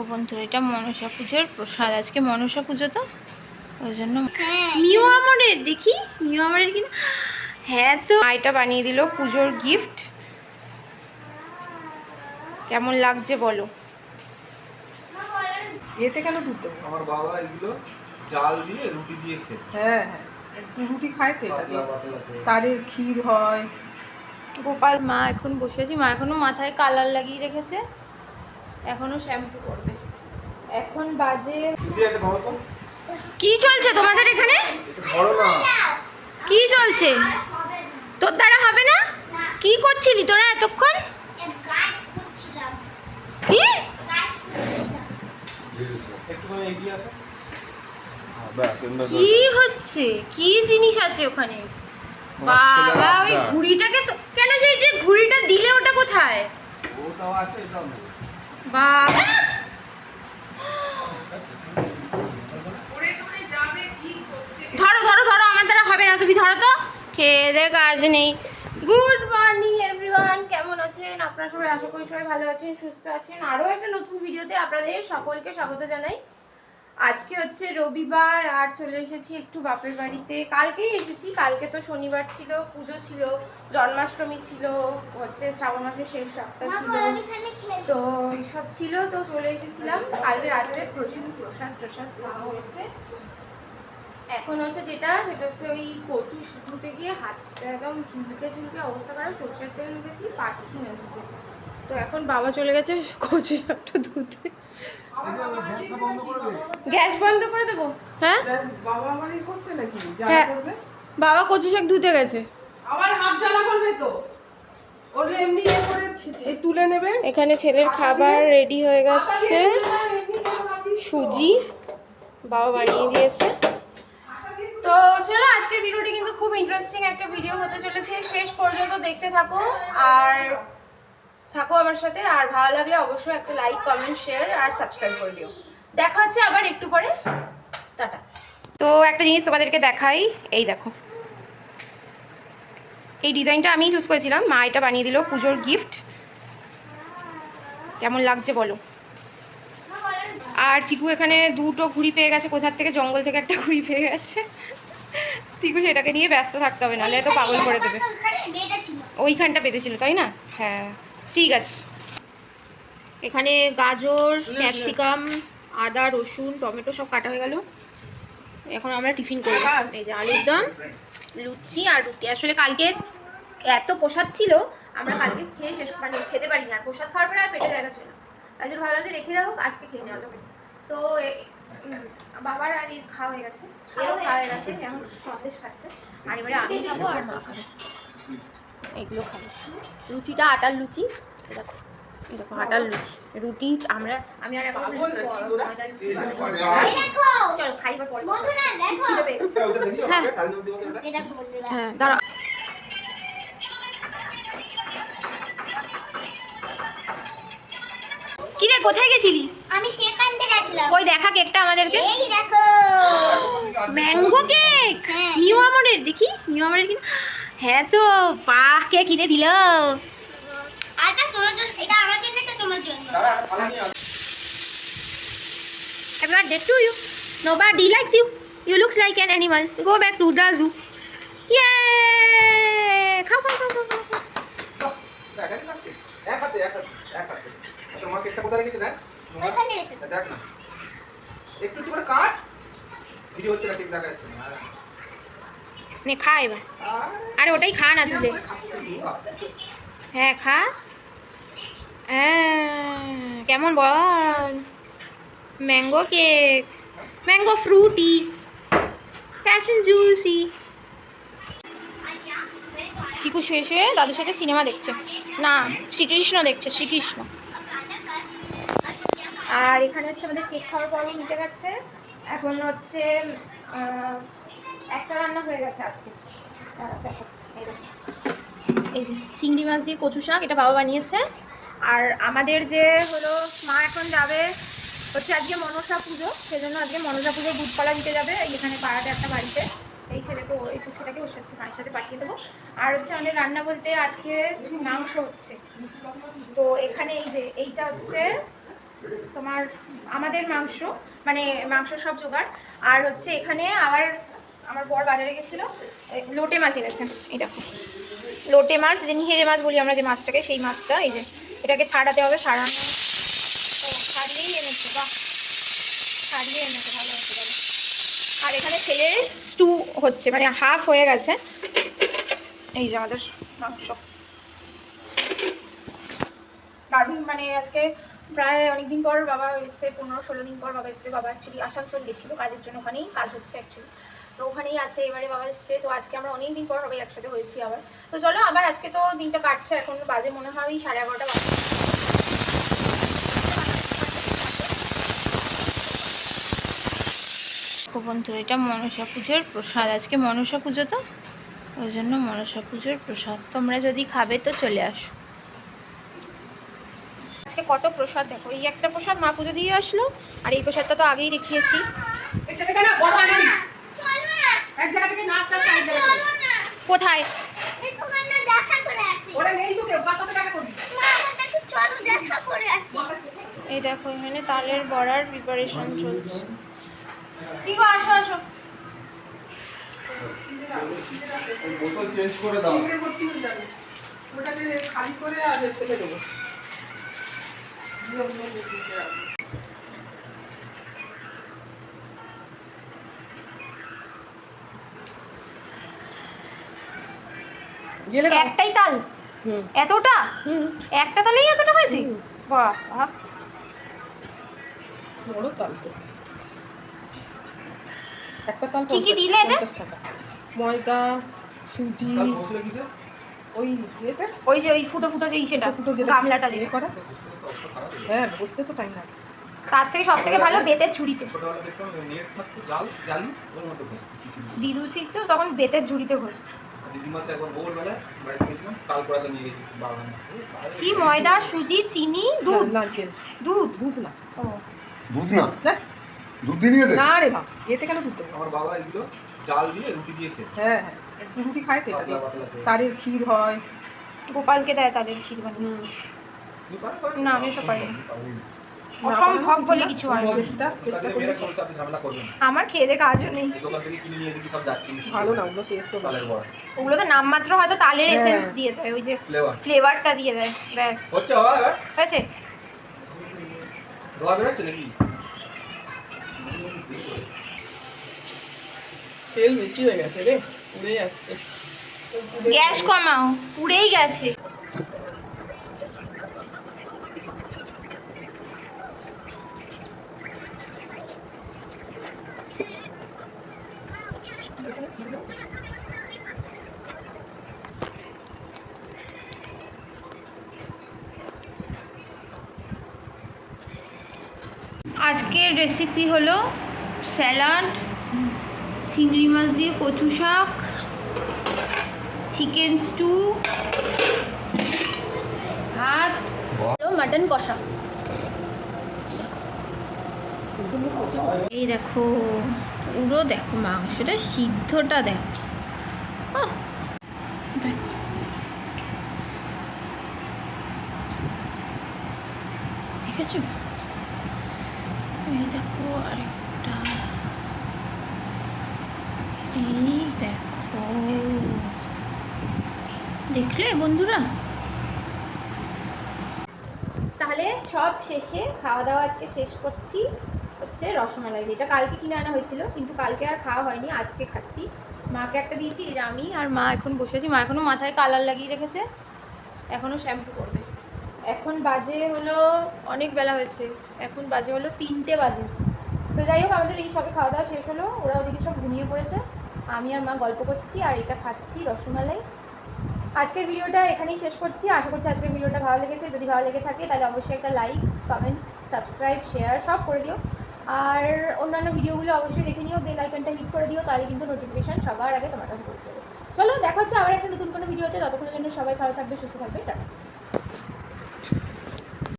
দেখো বন্ধুরা এটা মনসা পুজোর প্রসাদ। আজকে মনসা পুজো তো ওই জন্য হ্যাঁ। মিও আমরের দেখি মিও আমরের কিনা। হ্যাঁ তো মা এটা বানিয়ে দিল পুজোর গিফট কেমন লাগছে বলো? এতে কেন দুধ দেবো? আমার বাবা এগুলো জাল দিয়ে রুটি দিয়ে খেত। হ্যাঁ হ্যাঁ। একটু রুটি খায় তো এটা। তারের ক্ষীর হয়। গোপাল মা এখন বসে আছি মা এখনও মাথায় কালার লাগিয়ে রেখেছে। এখনও শ্যাম্পু করবে। এখন বাজে কি চলছে তোমাদের এখানে? কি চলছে? তোর দ্বারা হবে না? কি করছিলি তোরা এতক্ষণ? কি? হ্যাঁ, কি হচ্ছে? কি জিনিস আছে ওখানে? বাবা ওই ঘুড়িটাকে তো কেন সেই যে ঘুড়িটা দিলে ওটা কোথায়? বাবা ধরো ধরো ধরো আমার দ্বারা হবে না তুমি ধরো তো। খেয়ে দে কাজ নেই। গুড মর্নিং এভরিওয়ান কেমন আছেন? আপনারা সবাই আশা করি সবাই ভালো আছেন সুস্থ আছেন। আরও একটা নতুন ভিডিওতে আপনাদের সকলকে স্বাগত জানাই। আজকে হচ্ছে রবিবার আর চলে এসেছি একটু বাপের বাড়িতে। কালকেই এসেছি। কালকে তো শনিবার ছিল পুজো ছিল জন্মাষ্টমী ছিল হচ্ছে শ্রাবণ মাসের শেষ সপ্তাহ ছিল। তো এইসব ছিল তো চলে এসেছিলাম। কালকে রাত্রে প্রচুর প্রসাদ প্রসাদ খাওয়া হয়েছে। এখন হচ্ছে যেটা সেটা হচ্ছে ওই কচু ধুতে গিয়ে হাতটা একদম চুলকে চুলকে অবস্থা খারাপ সর্ষের তেল নিয়েছি পারছি না তো এখন বাবা চলে গেছে কচু শাকটা ধুতে। গ্যাস বন্ধ করে দেবো। হ্যাঁ? হ্যাঁ। করবে বাবা কচু শাক ধুতে গেছে। আবার হাত জ্বালা করবে তো। এমনি করে এই তুলে নেবে। এখানে ছেলের খাবার রেডি হয়ে গেছে। সুজি। বাবা বানিয়ে দিয়েছে। তো চলো, আজকের ভিডিওটি কিন্তু খুব ইন্টারেস্টিং একটা ভিডিও হতে চলেছে। শেষ পর্যন্ত দেখতে থাকো আর থাকো আমার সাথে। আর ভালো লাগলে অবশ্যই একটা লাইক কমেন্ট শেয়ার আর সাবস্ক্রাইব করে দিও। দেখা হচ্ছে আবার একটু পরে। টাটা। তো একটা জিনিস তোমাদেরকে দেখাই। এই দেখো। এই ডিজাইনটা আমি চুজ করেছিলাম। মা এটা বানিয়ে দিল, পুজোর গিফট কেমন লাগছে বলো? আর চিকু এখানে দুটো ঘুড়ি পেয়ে গেছে। কোথার থেকে? জঙ্গল থেকে একটা ঘুড়ি পেয়ে গেছে। চিকু সেটাকে নিয়ে ব্যস্ত থাকতে হবে নাহলে তো পাগল করে দেবে। ওইখানটা পেতেছিল তাই না? হ্যাঁ ঠিক আছে। এখানে গাজর ক্যাপসিকাম আদা রসুন টমেটো সব কাটা হয়ে গেল। এখন আমরা টিফিন করব। এই যে আলুর দম লুচি আর রুটি। আসলে কালকে এত প্রসাদ ছিল আমরা কালকে খেয়ে শেষ মানে খেতে পারি না। আর প্রসাদ খাওয়ার পরে আর পেটে জায়গা ছিল তাই জন্য ভালো যে রেখে যাব আজকে খেয়ে নেওয়া যাবে। তো বাবার আর এর খাওয়া হয়ে গেছে। এরও খাওয়া হয়ে গেছে। এখন সন্দেশ খাচ্ছে। আর এবারে আমি খাব আর মা খাব। এগুলো খাব। লুচিটা আটার লুচি দেখো দেখো আটার লুচি। রুটি আমরা আমি আর এখন। চলো খাইবার পরে। হ্যাঁ। হ্যাঁ দাঁড়া কিরে কোথায় গেছিলি আমি কেক আনতে গেছিলাম ওই দেখা কেকটা আমাদেরকে এই দেখো ম্যাঙ্গো কেক হ্যাঁ। নিউ আমরের দেখি নিউ আমরের কিনা হ্যাঁ তো বাহ কে কিনে দিল আটা তোমার জন্য এটা আমার জন্য এটা তোমার জন্য। Happy birthday to you. Nobody likes you. You looks like an animal. Go back to the zoo. Yay! খাও খাও খাও খাও খাও, হাতে, এক হাতে, এক হাতে। মা কেকটা কোথায় রেখেছে দেখ? দেখ না। একটু একটু করে কাট। ভিডিও হচ্ছে না, কেক দেখা যাচ্ছে না। নে খা এবার। আরে, ওটাই খা না তুলে। হ্যাঁ খা। হ্যাঁ, কেমন বল? Mango cake mango Frooti passion juicy চিকু শুয়ে শুয়ে দাদুর সাথে সিনেমা দেখছে। না শ্রীকৃষ্ণ দেখছে শ্রীকৃষ্ণ। আর এখানে হচ্ছে আমাদের কেক খাওয়ার পর্ব মিটে গেছে। এখন হচ্ছে একটা রান্না হয়ে গেছে আজকে। এই যে চিংড়ি মাছ দিয়ে কচু শাক, এটা বাবা বানিয়েছে। আর আমাদের যে হলো, মা এখন যাবে হচ্ছে আজকে মনসা পুজো, সেজন্য আজকে মনসা পুজোর দুধপালা দিতে যাবে এখানে পাড়াতে একটা বাড়িতে। এই ছেলেকে ও- এই ছেলেকে ওর সাথে, মায়ের সাথে পাঠিয়ে দেবো। আর হচ্ছে আমাদের রান্না বলতে আজকে মাংস হচ্ছে। তো এখানে এই যে, এইটা হচ্ছে তোমার, আমাদের মাংস মানে মাংস সব জোগাড়। আর হচ্ছে এখানে আবার আমার বর বাজারে গেছিল লোটে মাছ এনেছে, এই দেখো। লোটে মাছ যে নিহেরে মাছ বলি আমরা যে মাছটাকে, সেই মাছটা, এই যে, এটাকে ছাড়াতে হবে ও, ছাড়িয়েই এনেছে, বাহ। ছাড়িয়ে এনেছে, ভালো হচ্ছে আর এখানে ছেলের স্টু হচ্ছে মানে হাফ হয়ে গেছে। এই যে আমাদের মাংস। দারুণ মানে আজকে প্রায় অনেকদিন পর বাবা এসছে, পনেরো ষোলো দিন পর বাবা এসছে। বাবা অ্যাকচুয়ালি আসানসোল গেছিল, কাজের জন্য ওখানেই কাজ হচ্ছে অ্যাকচুয়ালি তো ওখানেই আছে, এবারে বাবা এসছে। তো আজকে আমরা অনেক দিন পর সবাই একসাথে হয়েছি আবার। তো চলো, আবার আজকে তো দিনটা কাটছে, এখন বাজে মনে হয় সাড়ে এগারোটা বাজে। বন্ধুরা এটা মনসা পুজোর প্রসাদ। আজকে মনসা পুজো তো? ওই জন্য মনসা পুজোর প্রসাদ। তোমরা যদি খাবে তো চলে আসো। আজকে কত প্রসাদ? দেখো এই একটা প্রসাদ মা পুজো দিয়ে আসলো আর এই প্রসাদটা তো আগেই দেখিয়েছি। কোথায় এই দেখা করে আসি ওরা নেই তো কেউ কার সাথে দেখা করবি মা আমার কাছে চলো দেখা করে আসি এই দেখো এখানে তালের বড়ার প্রিপারেশন চলছে। আসো আসো। বোতল চেঞ্জ করে দাও। ওটাকে খালি করে আর ফেলে দেবো দিয়ে অন্য দিকে রাখব। গেলে দাও। একটাই তাল? এতটা? একটা তালেই এতটা হয়েছে? বাহ বাহ বড় তাল তো। একটা তাল কি কি দিলে পঞ্চাশ টাকা। ময়দা সুজি। ওই ওই যে ওই ফুটো ফুটো যে ইসেটা ফুটো যেটা গামলাটা দিবে করা। হ্যাঁ বুঝতে তো টাইম লাগে। তার থেকে সব থেকে ভালো বেতের ঝুড়িতে। ছোটবেলা দেখতাম নেট থাকতো জাল জালি ওর মতো ঘষতো কিছু না। দিদু ছিল তখন বেতের ঝুড়িতে ঘষত। বাবা কি ময়দা সুজি চিনি দুধ? নারকেল। দুধ? দুধ না। ও। দুধ না? দুধ দিয়ে না রে বাপ এতে কেন দুধ আমার বাবা এসেছিল জাল দিয়ে রুটি দিয়ে খেতে। হ্যাঁ হ্যাঁ রুটি খায় তো এটা। তারের ক্ষীর হয়। গোপালকে দেয় তাদের ক্ষীর বানিয়ে? না, আমি এসব পারি না। অসম্ভব বলে কিছু হয় চেষ্টা চেষ্টা করলে আমার খেয়ে দে কাজও নেই। ভালো না ওগুলো টেস্টও ভালো। তালের ওগুলো তো নামমাত্র হয়তো তালের হ্যাঁ। এসেন্স দিয়ে দেয় ওই যে ফ্লেভারটা দিয়ে দেয় ব্যাস। হচ্ছে হয়েছে? ধোয়া বেরোচ্ছে নাকি? তেল বেশি হয়ে গেছে রে উড়ে যাচ্ছে। গ্যাস কমাও পুড়েই গেছে। আজকের রেসিপি হলো স্যালাড চিংড়ি মাছ দিয়ে কচু শাক চিকেন স্টু ভাত মাটন কষা। এই দেখো পুরো দেখো মাংসটা সিদ্ধটা দেখো। দেখেছ? এই দেখো আরেকটা। এই দেখো। দেখলে বন্ধুরা? তাহলে সব শেষে খাওয়া দাওয়া আজকে শেষ করছি, হচ্ছে রসমালাই। এটা কালকে কিনে আনা হয়েছিল, কিন্তু কালকে আর খাওয়া হয়নি, আজকে খাচ্ছি। মাকে একটা দিয়েছি আমি আর মা এখন বসে আছি। মা এখনও মাথায় কালার লাগিয়ে রেখেছে। এখনও শ্যাম্পু করবে। এখন বাজে হলো, অনেক বেলা হয়েছে। এখন বাজে হলো তিনটে বাজে। তো যাই হোক, আমাদের এই সবে খাওয়া দাওয়া শেষ হলো। ওরা ওদিকে সব ঘুমিয়ে পড়েছে। আমি আর মা গল্প করছি, আর এটা খাচ্ছি রসমালাই। আজকের ভিডিওটা এখানেই শেষ করছি। আশা করছি আজকের ভিডিওটা ভালো লেগেছে। যদি ভালো লেগে থাকে, তাহলে অবশ্যই একটা লাইক কমেন্ট সাবস্ক্রাইব শেয়ার সব করে দিও। আর অন্যান্য ভিডিওগুলো অবশ্যই দেখে নিও। বেল আইকনটা হিট করে দিও, তাহলে কিন্তু নোটিফিকেশান সবার আগে তোমার কাছে পৌঁছে যাবে। চলো, দেখা হচ্ছে আবার একটা নতুন কোনো ভিডিওতে। ততক্ষণের জন্য সবাই ভালো থাকবে, সুস্থ থাকবে। টাটা।